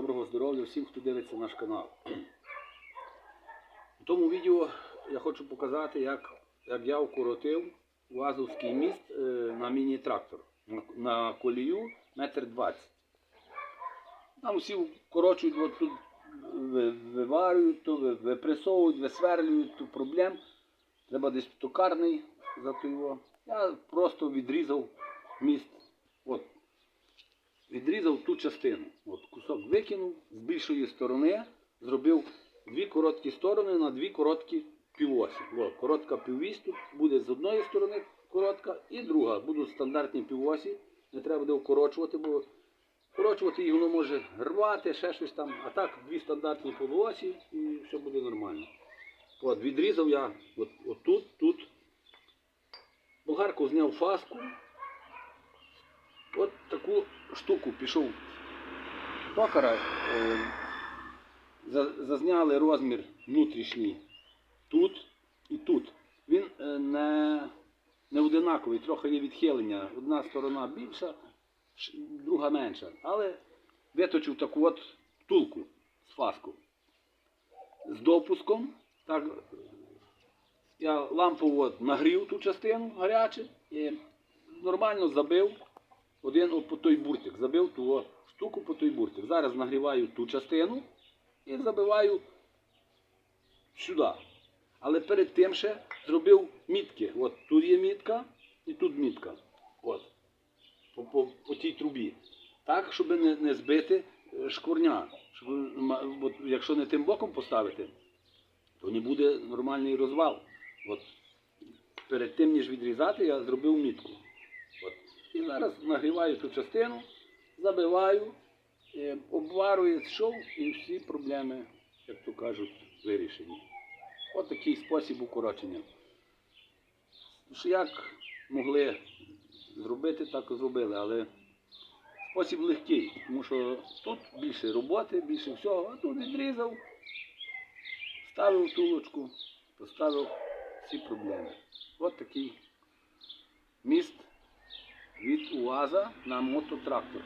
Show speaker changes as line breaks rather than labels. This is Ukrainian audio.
Доброго здоров'я всім, хто дивиться наш канал. У тому відео я хочу показати, як, як я вкоротив Вазовський міст е, на міні-трактор на, на колію метр двадцять. Там всі вкорочують, от тут виварюють, то випресовують, висверлюють, то проблем. Треба десь токарний за то його. Я просто відрізав міст. От, відрізав ту частину. От кусок викинув з більшої сторони, зробив дві короткі сторони на дві короткі півосі. От, коротка піввісь тут буде з одної сторони коротка і друга. Будуть стандартні півосі. Не треба буде вкорочувати, бо вкорочувати їх воно може рвати, ще щось там. А так дві стандартні півосі і все буде нормально. От, відрізав я от, от тут, тут. Болгарку зняв фаску. От таку штуку пішов токара. Е, зазняли розмір внутрішній тут і тут. Він е, не, не одинаковий, трохи є відхилення. Одна сторона більша, друга менша. Але виточив таку от втулку з фаску. З допуском. Так, я лампово нагрів ту частину гаряче і нормально забив один по той буртик. Забив ту штуку по той буртик. Зараз нагріваю ту частину і забиваю сюди. Але перед тим ще зробив мітки. От тут є мітка і тут мітка. От. По, по, по тій трубі. Так, щоб не, не збити е, шкурня. Щоб, от, якщо не тим боком поставити, то не буде нормальний розвал. От. Перед тим, ніж відрізати, я зробив мітку. От. Зараз нагріваю ту частину, забиваю, е, обварює шов і всі проблеми, як то кажуть, вирішені. От такий спосіб укорочення. Як могли зробити, так і зробили, але спосіб легкий, тому що тут більше роботи, більше всього, а тут відрізав, ставив тулочку, поставив всі проблеми. От такий міст o na moto tractor.